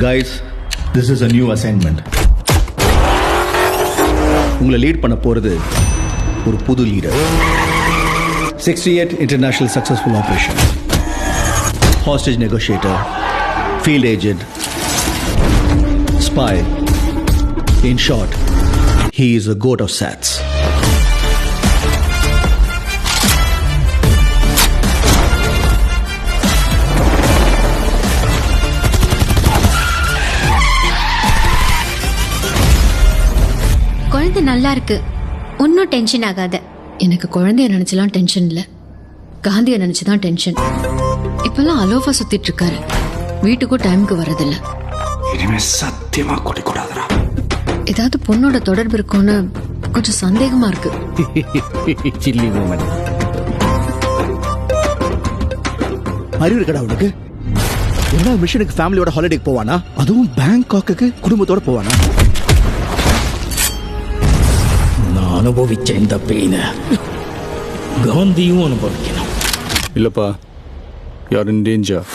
Guys this is a new assignment உங்களை lead பண்ண போகிறது ஒரு புது leader sixty eight international successful operation hostage negotiator field agent spy in short he is a code of chats குழந்தை நல்லா இருக்கு. ஒன்னும் டென்ஷன் ஆகாத. எனக்கு குழந்தைய நினைச்சலாம் டென்ஷன் இல்ல. காந்திய நினைச்சுதான் டென்ஷன் இப்பெல்லாம் அலோஃபா சுத்திட்டு இருக்காரு. வீட்டுக்கும் டைமுக்கு வரதில்ல இனிமே சத்தியமா குடிக்கூடாதுடா. ஏதாவது பொண்ணோட தொடர்பு இருக்கும்னு கொஞ்சம் சந்தேகமா இருக்கு. சில்லி மூமெண்ட் அறிவு இருக்கடா உனக்கு? என்ன மிஷனுக்கு ஃபேமிலியோட ஹாலிடேக்கு போவானா? அதுவும் பேங்காக்கு குடும்பத்தோட போவானா? அனுபவிச்ச இந்த பெயினை. காந்தியும் அனுபவிக்கணும். இல்லப்பா யார் இன் டேஞ்சர்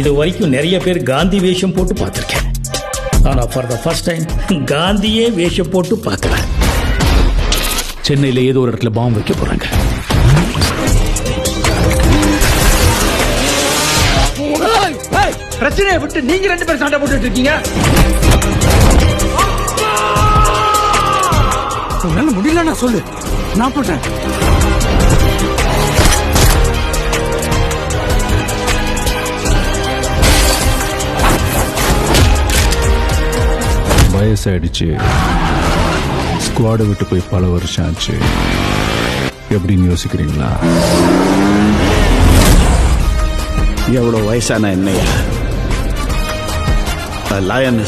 இது வரைக்கும் நிறைய பேர் காந்தி வேஷம் போட்டு பார்த்துருக்கேன். ஆனா ஃபார் த ஃபர்ஸ்ட் டைம் காந்தியே வேஷம் போட்டு பார்க்கறேன் சென்னையில் ஏதோ ஒரு இடத்துல பாம்பு வைக்க போறாங்க. பிரச்சனையை விட்டு நீங்க ரெண்டு பேரும் சண்டை போட்டுட்டு இருக்கீங்க. உன்னால நான் சொல்லு. நான் போட்டேன். வயசாயிடுச்சு. ஸ்குவாடை விட்டு போய் பல வருஷம் ஆச்சு. எப்படின்னு யோசிக்கிறீங்களா? எவ்வளோ வயசான என்னையா? லயன்